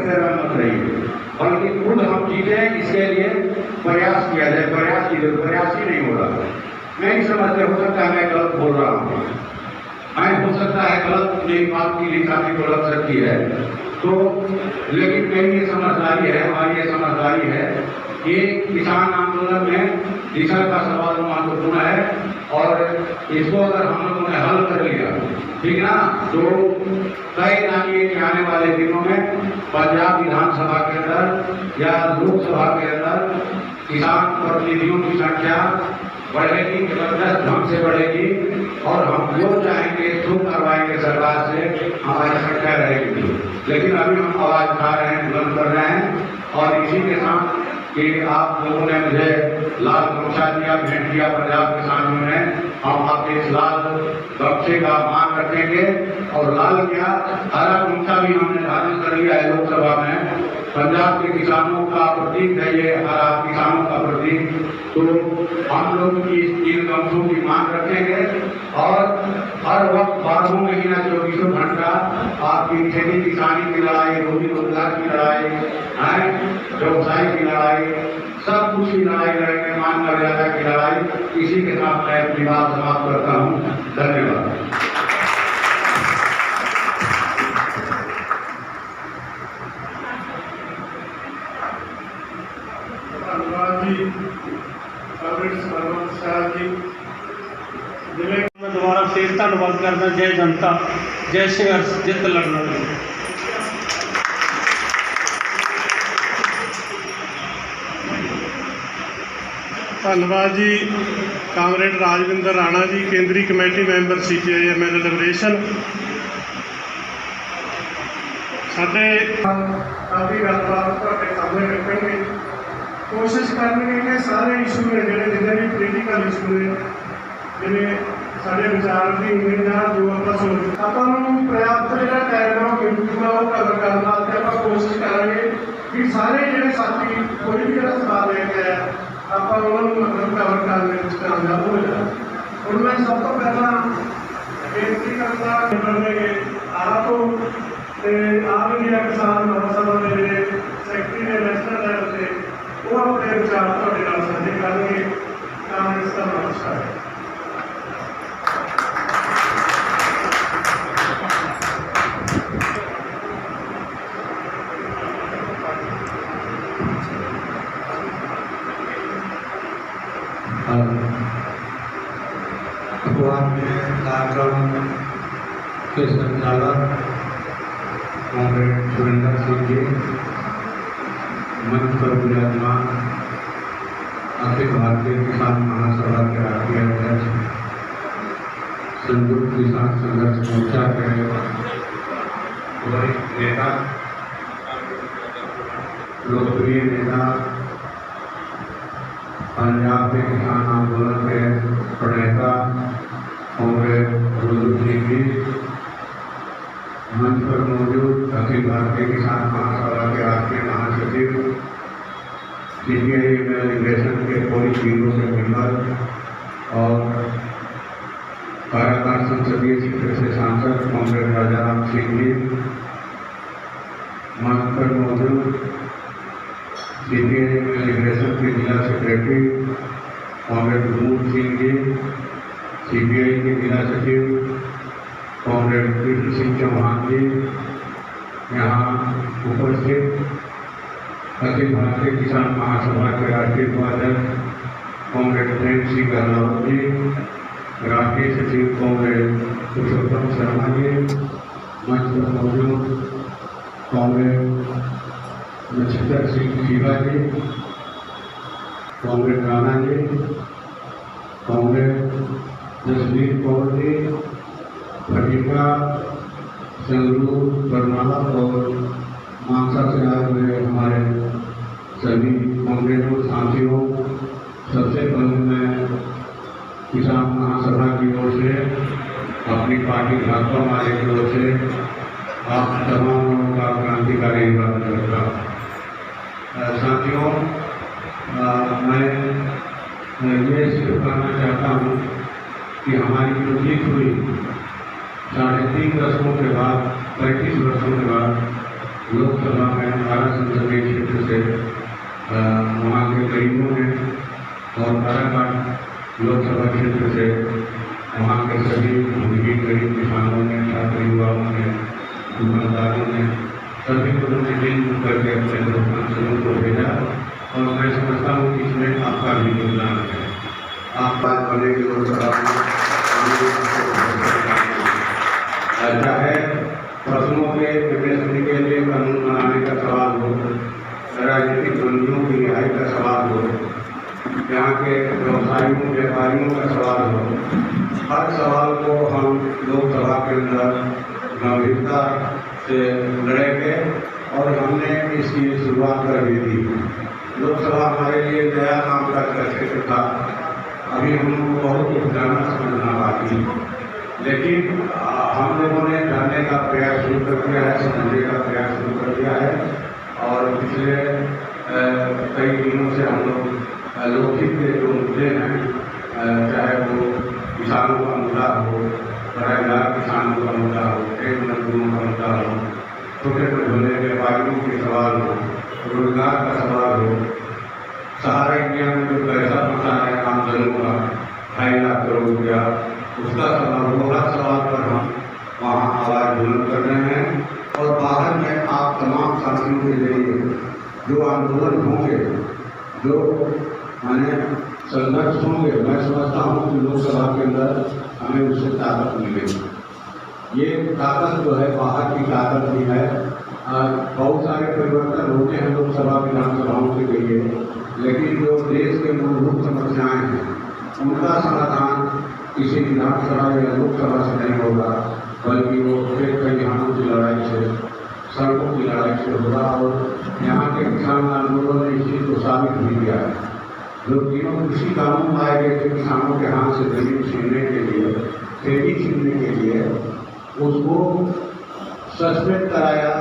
फेर मत रहिए बल्कि खुद हम जीते, इसके लिए प्रयास किया जाए। प्रयास की प्रयास ही नहीं हो रहा। मैं नहीं समझते, हो सकता है मैं गलत बोल रहा हूँ। मैं, हो सकता है गलत मेरी बात की लिखाती को लग सकती है। तो लेकिन मेरी ये समझदारी है, हमारी ये समझदारी है कि किसान आंदोलन में दिशा का सवाल महत्वपूर्ण है और इसको अगर हम लोगों ने हल कर लिया ठीक है ना? तो तय जानिए कि आने वाले दिनों में पंजाब विधानसभा के अंदर या लोकसभा के अंदर किसान प्रतिनिधियों की संख्या बढ़ेगी, ज़बरदस्त ढंग से बढ़ेगी और हम जो चाहेंगे जो करवाएँगे सरकार से हमारी संख्या रहेगी। लेकिन अभी हम आवाज़ उठा रहे हैं, बुलंद कर रहे हैं और इसी के साथ कि आप लोगों ने मुझे लाल गमछा दिया, भेंट किया पंजाब किसानों ने हम आपके इस लाल गमछे का मान रखेंगे। और लाल क्या? हरा गमछा भी हमने धारण कर लिया है लोकसभा में। पंजाब के किसानों का प्रतीक है, ये हरा किसानों का प्रतीक। तो हम लोग इन गमछों की मांग रखेंगे और हर वक्त बारहों महीना चौबीसों घंटा आपकी खेती किसानी की लड़ाई, रोजी रोज़गार की लड़ाई, है, व्यवसाय की लड़ाई, सब कुछ की लड़ाई लड़ेंगे मान मर्यादा की लड़ाई। इसी के साथ मैं अपनी बात समाप्त करता हूँ। धन्यवाद। ਕਰਦਾ ਜੈ ਜਨਤਾ, ਜੈ ਸੰਘਰਸ਼, ਜਿੱਤ ਲੜਨਾ ਧੰਨਵਾਦ ਜੀ, ਕਾਮਰੇਡ ਰਾਜਵਿੰਦਰ ਰਾਣਾ ਜੀ, ਕੇਂਦਰੀ committee member CPI ML liberation ਸਾਡੇ ਕਾਫੀ ਗੱਲਬਾਤ ਤੁਹਾਡੇ ਸਾਹਮਣੇ ਰੱਖਣਗੇ। ਕੋਸ਼ਿਸ਼ ਕਰਨਗੇ ਕਿ ਸਾਰੇ ਇਸ਼ੂ ਨੇ ਜਿਹੜੇ, ਜਿੰਨੇ ਵੀ ਪੋਲੀਟੀਕਲ ਇਸ਼ੂ ਨੇ, ਜਿਵੇਂ ਸਾਡੇ ਵਿਚਾਰ ਦੀ ਉਮੀਦ ਆ ਜੋ ਆਪਾਂ ਸੋਚ ਆਪਾਂ ਨੂੰ ਪ੍ਰਿਆਪਤ ਜਿਹੜਾ ਟਾਈਮ ਆ ਮਿਲ ਉਹ ਕਵਰ ਕਰਨ ਵਾਸਤੇ ਆਪਾਂ ਕੋਸ਼ਿਸ਼ ਕਰਾਂਗੇ ਕਿ ਸਾਰੇ ਜਿਹੜੇ ਸਾਥੀ ਪੋਲੀਟੀਕਲ ਸਵਾਲ ਲੈ ਕੇ ਆਏ ਆਪਾਂ ਉਹਨਾਂ ਨੂੰ ਮਤਲਬ ਕਵਰ ਕਰਨ ਵਿੱਚ ਕਾਮਯਾਬ ਹੋ ਜਾਣਾ। ਹੁਣ ਮੈਂ ਸਭ ਤੋਂ ਪਹਿਲਾਂ ਬੇਨਤੀ ਕਰਦਾ ਕਰਨਗੇ ਆਪ ਤੇ ਆਪ ਇੰਡੀਆ ਕਿਸਾਨ ਮਹਾਸਭਾ ਦੇ ਜਿਹੜੇ ਸੈਕਟਰੀ ਨੇ ਨੈਸ਼ਨਲ ਲੈਵਲ ਤੇ, ਉਹ ਆਪਣੇ ਵਿਚਾਰ ਤੁਹਾਡੇ ਨਾਲ ਸਾਂਝੇ ਕਰਨਗੇ। ਕਾਂਗਰਸ ਦਾ ਨਮਸਕਾਰ। मंच पर विराजमान अखिल भारतीय किसान महासभा के राष्ट्रीय अध्यक्ष संयुक्त किसान संघर्ष मोर्चा के वरिष्ठ नेता, लोकप्रिय नेता, पंजाब के किसान आंदोलन के प्रणेता कांग्रेस रुद्र सिंह जी मंच पर मौजूद अखिल भारतीय किसान महासभा के राष्ट्रीय महासचिव, सीपीआई लिबरेशन के पूरी ब्यूरो के मेंबर और कारागार संसदीय क्षेत्र से सांसद कांग्रेस राजाराम सिंह जी मंच पर मौजूद सीपीआई लिबरेशन के जिला secretary comrade Gurmool Singh ji, CPI के जिला सचिव कॉमरेड कृष्ण सिंह चौहान जी यहाँ उपस्थित अखिल भारतीय किसान महासभा के राष्ट्रीय उपाध्यक्ष, कॉमरेड प्रेम सिंह गहलोत जी, राष्ट्रीय सचिव कॉमरेड पुरुषोत्तम शर्मा जी, मंच पर मौजूद कॉमरेड नक्षत्र सिंह शिवा जी कांग्रेस राणा जी कांग्रेस जसवीर कौर जी फटीका संगरूर बरनाला और मानसा से आए हुए हमारे सभी कांग्रेसों साथियों, सबसे पहले मैं किसान महासभा की ओर से, अपनी पार्टी भाजपा माले की ओर से, आप तमाम लोगों का क्रांतिकारी अभिवादन करता साथियों मैं ये सिर्फ़ कहना चाहता हूँ कि हमारी जो जीत हुई साढ़े तीन दशकों के बाद, पैंतीस वर्षों के बाद लोकसभा में बारह संसदीय क्षेत्र से वहाँ के गरीबों ने और काराकाट लोकसभा क्षेत्र से वहाँ के सभी भूमिहीन गरीब किसानों ने, छात्र युवाओं ने, दुकानदारों ने, सभी को उन्होंने मिलजुल करके अपने लोक को भेजा और मैं समझता हूँ कि इसमें आपका भी योगदान है। आप बात बने की में चाहे फ़सलों के विवेचन के लिए कानून बनाने का सवाल हो। राजनीतिक बंदियों की रिहाई का सवाल हो। यहाँ के व्यवसायियों, व्यापारियों का सवाल हो। हर सवाल को हम लोकसभा के अंदर गंभीरता से लड़ेंगे और हमने इसकी शुरुआत कर भी दी लोकसभा हमारे लिए नया काम का क्षेत्र था। अभी हम लोगों बहुत कुछ जानना समझना बाकी है। लेकिन हम लोगों ने जानने का प्रयास शुरू कर दिया है, समझने का प्रयास शुरू कर दिया है। और पिछले कई दिनों से हम लोग लोकहित के जो मुद्दे हैं चाहे वो किसानों का मुद्दा हो बेरोजगार किसानों का मुद्दा हो, खेत मजदूरों का मुद्दा हो छोटे मझोले व्यापारियों के सवाल हो, रोज़गार का सवाल हो, सहारा इंडिया में जो पैसा फंसा है आमजनों का, ढाई लाख करोड़ रुपया उसका हर सवाल पर हम वहाँ आवाज़ बुलंद कर रहे हैं और बाहर में आप तमाम साथियों के ज़रिए जो आंदोलन होंगे, जो मैंने संघर्ष होंगे, मैं समझता हूँ कि लोकसभा के अंदर हमें उससे ताकत मिलेगी। ये ताकत जो है, बाहर की ताकत भी है बहुत सारे परिवर्तन होते हैं लोकसभा विधानसभाओं के लिए। लेकिन जो देश के मूलभूत समस्याएँ हैं, उनका समाधान किसी विधानसभा या लोकसभा से नहीं होगा, बल्कि वो खेत खलिहानों की लड़ाई से, सड़कों की लड़ाई से होगा और यहाँ के किसान आंदोलन ने इस चीज़ को साबित भी किया है। जो तीनों कृषि कानून लाए गए थे किसानों के हाथ से ज़मीन छीनने के लिए खेती छीनने के लिए। उसको सस्पेंड कराया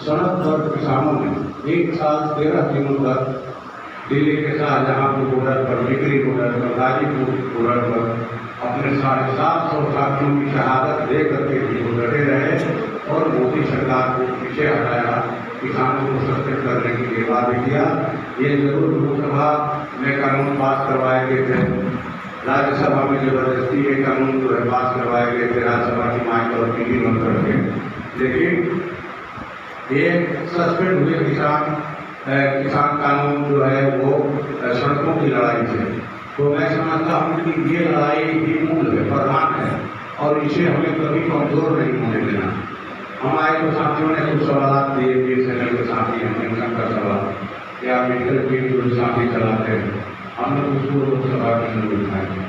सड़क पर किसानों ने। एक साल तेरह दिनों तक दिल्ली के शाहजहाँपुर बॉर्डर पर बिक्री बॉर्डर पर, गाजीपुर बॉर्डर पर अपने साढ़े सात सौ साथियों की शहादत दे करके वो डटे रहे और मोदी सरकार को पीछे हटाया, किसानों को सस्पेंड करने के लिए वादे किया। ये ज़रूर लोकसभा में कानून पास करवाए गए थे। राज्यसभा में ज़बरदस्ती ये कानून जो है पास करवाए गए थे, राज्यसभा की माइक और टीवी बंद करके लेकिन ये सस्पेंड हुए किसान किसान कानून जो है वो सड़कों की लड़ाई से। तो मैं समझता हूँ कि ये लड़ाई ही मूल है प्रधान है और इसे हमें कभी कमज़ोर नहीं होने देना। हमारे जो साथियों ने कुछ सवाल दिए बी एस के साथी हैं पेंशन का सवाल। या मेडिकल की जो साथी चलाते हैं। हम लोग उसको लोकसभा के अंदर उठाएँगे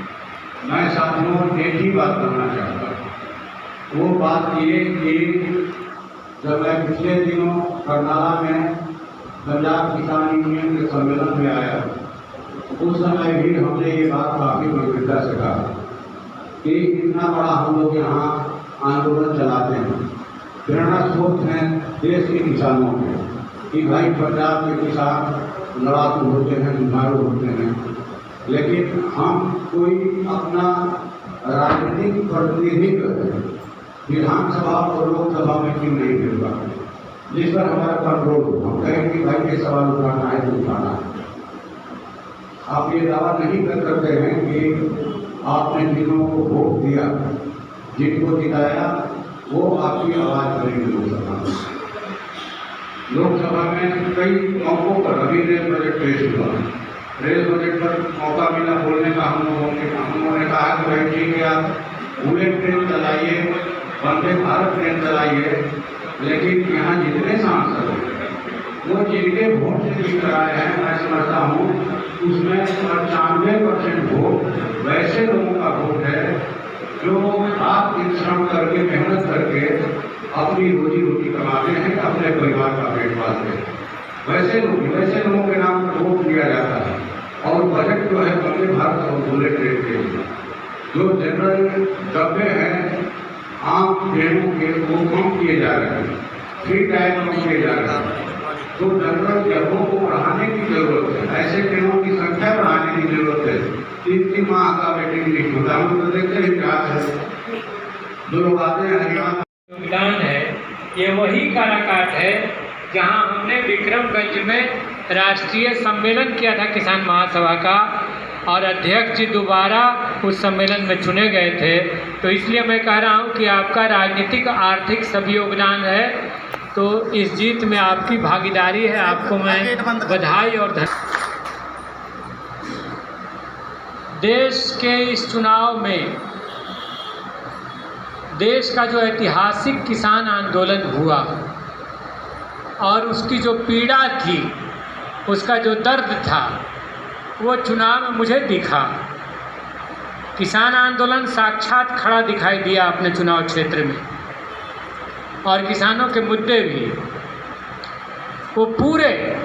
मैं साथियों, एक ही बात करना चाहता हूँ। वो बात ये कि जब मैं पिछले दिनों करनाला में पंजाब किसान यूनियन के सम्मेलन में आया उस समय भी हमने ये बात काफ़ी गंभीरता से कहा कि इतना बड़ा हम लोग यहाँ आंदोलन चलाते हैं। प्रेरणा स्रोत हैं देश के किसानों के, कि भाई पंजाब के किसान लड़ाकू होते हैं जुझारू होते हैं। लेकिन हम कोई अपना राजनीतिक प्रतिनिधित्व विधानसभा और लोकसभा में क्यों नहीं मिल पाते? जिस पर हमारा कंट्रोल हो। हम कहें कि भाई ये सवाल उठाना है तो उठाना है। आप ये दावा नहीं कर सकते हैं कि आपने जिनों को वोट दिया, जिनको जिताया वो आपकी आवाज़ करेंगे लोकसभा में। लोकसभा में कई मौकों पर अभी रेल बजट पेश हुआ। रेल बजट पर मौका मिला बोलने का, हम लोगों ने हम लोगों ने कहा कि भाई ठीक है, आप बुलेट ट्रेन चलाइए, वंदे भारत ट्रेन चलाइए, लेकिन यहाँ जितने सांसद हैं वो जिनके वोट से जीत कराए हैं, मैं समझता हूँ, उसमें पंचानवे परसेंट वोट वैसे लोगों का वोट है, जो आप परिश्रम करके, मेहनत करके अपनी रोजी रोटी कमाते हैं, अपने परिवार का पेट पालते हैं। वैसे लोग, वैसे लोगों के नाम वोट दिया जाता है, और बजट जो है, वंदे भारत और बुलेट ट्रेन के लिए। जो जनरल डब्बे हैं, आम ट्रेनों के, वो कम किए जा रहे हैं, फ्री टाइम कम किए जा रहे हैं। तो जनरल डब्बों को बढ़ाने की ज़रूरत है, ऐसे ट्रेनों की संख्या बढ़ाने की ज़रूरत है। तीन तीन माह का वेटिंग लिस्ट होता है हम तो देखते हैं क्या है। जो आते हैं हरियाणा योगदान है ये वही काराकाट है जहाँ हमने विक्रमगंज में राष्ट्रीय सम्मेलन किया था किसान महासभा का, और अध्यक्ष जी दोबारा उस सम्मेलन में चुने गए थे। तो इसलिए मैं कह रहा हूँ कि आपका राजनीतिक आर्थिक सभी योगदान है तो इस जीत में आपकी भागीदारी है, आपको मैं बधाई और धन देश के इस चुनाव में देश का जो ऐतिहासिक किसान आंदोलन हुआ और उसकी जो पीड़ा थी, उसका जो दर्द था, वो चुनाव में मुझे दिखा। किसान आंदोलन साक्षात खड़ा दिखाई दिया अपने चुनाव क्षेत्र में। और किसानों के मुद्दे भी। वो पूरे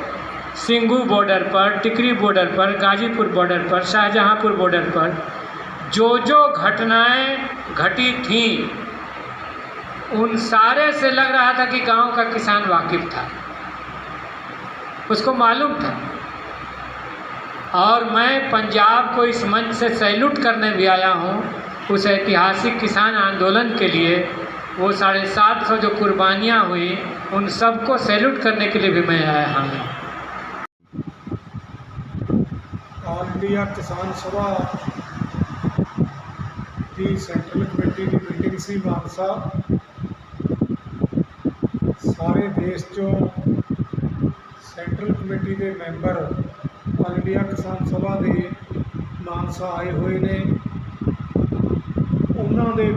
सिंगू बॉर्डर पर, टिकरी बॉर्डर पर, गाजीपुर बॉर्डर पर, शाहजहांपुर बॉर्डर पर जो जो घटनाएँ घटी थीं, उन सारे से लग रहा था कि गाँव का किसान वाकिफ था। उसको मालूम था। और मैं पंजाब को इस मंच से सैल्यूट करने भी आया हूँ, उस ऐतिहासिक किसान आंदोलन के लिए। वो साढ़े सात सौ जो कुर्बानियाँ हुई, उन सबको सैल्यूट करने के लिए भी मैं आया हाँ। ऑल इंडिया किसान सभा, की सेंट्रल कमेटी की मीटिंग सी मानसा सारे देश चो सेंट्रल कमेटी के member, all India Kisan Sabha के मानसा आए हुए ने। उन्होंने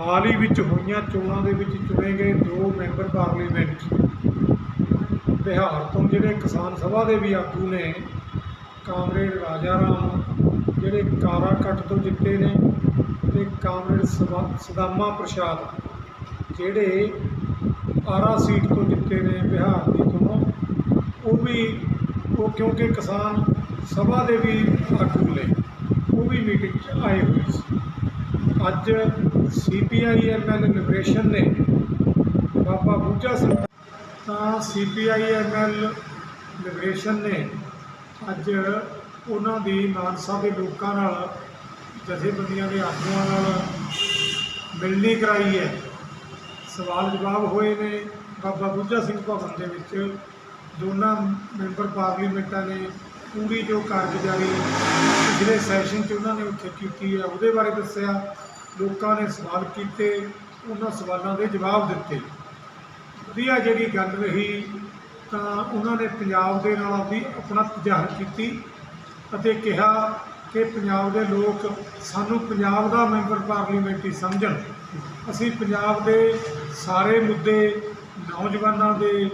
ਹਾਲ ਹੀ ਵਿੱਚ ਹੋਈਆਂ ਚੋਣਾਂ ਦੇ ਵਿੱਚ ਚੁਣੇ ਗਏ ਦੋ ਮੈਂਬਰ ਪਾਰਲੀਮੈਂਟ ਬਿਹਾਰ ਤੋਂ ਜਿਹੜੇ ਕਿਸਾਨ ਸਭਾ ਦੇ ਵੀ ਆਗੂ ਨੇ ਕਾਮਰੇਡ ਰਾਜਾ ਰਾਮ, ਜਿਹੜੇ ਕਾਰਾਕਟ ਤੋਂ ਜਿੱਤੇ ਨੇ ਤੇ ਕਾਮਰੇਡ ਸਵਾ- ਸਦਾਮਾ ਪ੍ਰਸ਼ਾਦ, ਜਿਹੜੇ ਆਰਾ ਸੀਟ ਤੋਂ ਜਿੱਤੇ ਨੇ ਬਿਹਾਰ ਦੀ ਤੋਂ ਉਹ ਵੀ, ਉਹ ਕਿਉਂਕਿ ਕਿਸਾਨ ਸਭਾ ਦੇ ਵੀ ਆਗੂ ਨੇ, ਉਹ ਵੀ ਮੀਟਿੰਗ 'ਚ ਆਏ ਹੋਏ ਸੀ। ਅੱਜ ਸੀਪੀਆਈ ਐਮਐਲ ਲਿਬਰੇਸ਼ਨ ਨੇ ਬਾਬਾ ਬੂਝਾ ਸਿੰਘ ਤਾਂ ਸੀਪੀਆਈ ਐਮਐਲ ਲਿਬਰੇਸ਼ਨ ਨੇ ਅੱਜ ਉਹਨਾਂ ਦੀ ਮਾਨਸਾ ਦੇ ਲੋਕਾਂ ਨਾਲ ਜਥੇਬੰਦੀਆਂ ਦੇ ਆਗੂਆਂ ਨਾਲ ਮਿਲਣੀ ਕਰਾਈ ਹੈ। ਸਵਾਲ ਜਵਾਬ ਹੋਏ ਨੇ ਬਾਬਾ ਬੁੱਝਾ ਸਿੰਘ ਭਵਨ ਦੇ ਵਿੱਚ। ਦੋਨਾਂ ਮੈਂਬਰ ਪਾਰਲੀਮੈਂਟਾਂ ਨੇ ਪੂਰੀ ਜੋ ਕਾਰਗੁਜ਼ਾਰੀ ਪਿਛਲੇ ਸੈਸ਼ਨ 'ਚ ਉਹਨਾਂ ਨੇ ਉੱਥੇ ਕੀਤੀ ਹੈ, ਉਹਦੇ ਬਾਰੇ ਦੱਸਿਆ। ਲੋਕਾਂ ਨੇ ਸਵਾਲ ਕੀਤੇ, ਉਹਨਾਂ ਸਵਾਲਾਂ ਦੇ ਜਵਾਬ ਦਿੱਤੇ। ਵਧੀਆ ਜਿਹੜੀ ਗੱਲ ਰਹੀ, ਤਾਂ ਉਹਨਾਂ ਨੇ ਪੰਜਾਬ ਦੇ ਨਾਲ ਆਪਣੀ ਆਪਣਾ ਜ਼ਾਹਰ ਕੀਤੀ ਅਤੇ ਕਿਹਾ ਕਿ ਪੰਜਾਬ ਦੇ ਲੋਕ ਸਾਨੂੰ ਪੰਜਾਬ ਦਾ ਮੈਂਬਰ ਪਾਰਲੀਮੈਂਟ ਹੀ ਸਮਝਣ। ਅਸੀਂ ਪੰਜਾਬ ਦੇ ਸਾਰੇ ਮੁੱਦੇ, ਨੌਜਵਾਨਾਂ ਦੇ,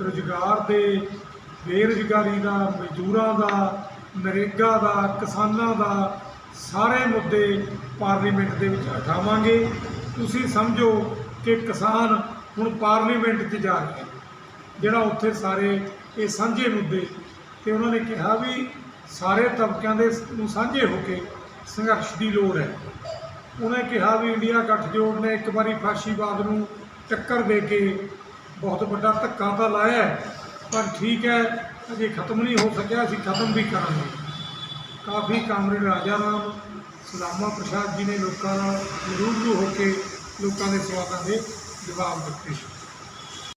ਰੁਜ਼ਗਾਰ ਦੇ, ਬੇਰੁਜ਼ਗਾਰੀ ਦਾ, ਮਜ਼ਦੂਰਾਂ ਦਾ, ਨਰੇਗਾ ਦਾ, ਕਿਸਾਨਾਂ ਦਾ, ਸਾਰੇ ਮੁੱਦੇ ਪਾਰਲੀਮੈਂਟ ਦੇ ਵਿੱਚ ਉਠਾਵਾਂਗੇ ਤੁਸੀਂ ਸਮਝੋ ਕਿ ਕਿਸਾਨ ਹੁਣ ਪਾਰਲੀਮੈਂਟ 'ਚ ਜਾ ਰਹੇ ਜਿਹੜਾ ਉੱਥੇ ਸਾਰੇ ਇਹ ਸਾਂਝੇ ਮੁੱਦੇ ਤੇ ਉਹਨਾਂ ਨੇ ਕਿਹਾ ਵੀ ਸਾਰੇ ਤਬਕਿਆਂ ਦੇ ਨੂੰ ਸਾਂਝੇ ਹੋ ਕੇ ਸੰਘਰਸ਼ ਦੀ ਲੋੜ ਹੈ। ਉਹਨੇ ਕਿਹਾ ਵੀ ਇੰਡੀਆ ਗੱਠਜੋੜ ਨੇ ਇੱਕ ਵਾਰੀ ਫਾਸ਼ੀਵਾਦ ਨੂੰ ਟੱਕਰ ਦੇ ਕੇ ਬਹੁਤ ਵੱਡਾ ਧੱਕਾ ਤਾਂ ਲਾਇਆ ਪਰ ਠੀਕ ਹੈ, ਅਜੇ ਖਤਮ ਨਹੀਂ ਹੋ ਸਕਿਆ, ਅਸੀਂ ਖਤਮ ਵੀ ਕਰਾਂਗੇ। ਕਾਫੀ ਕਾਮਰੇਡ ਰਾਜਾ ਰਾਮ ਲਾਮਾ ਪ੍ਰਸਾਦ ਜੀ ਨੇ ਲੋਕਾਂ ਨਾਲ ਰੂਬਰੂ ਹੋ ਕੇ ਲੋਕਾਂ ਦੇ ਸਵਾਲਾਂ ਦੇ ਜਵਾਬ ਦਿੱਤੇ।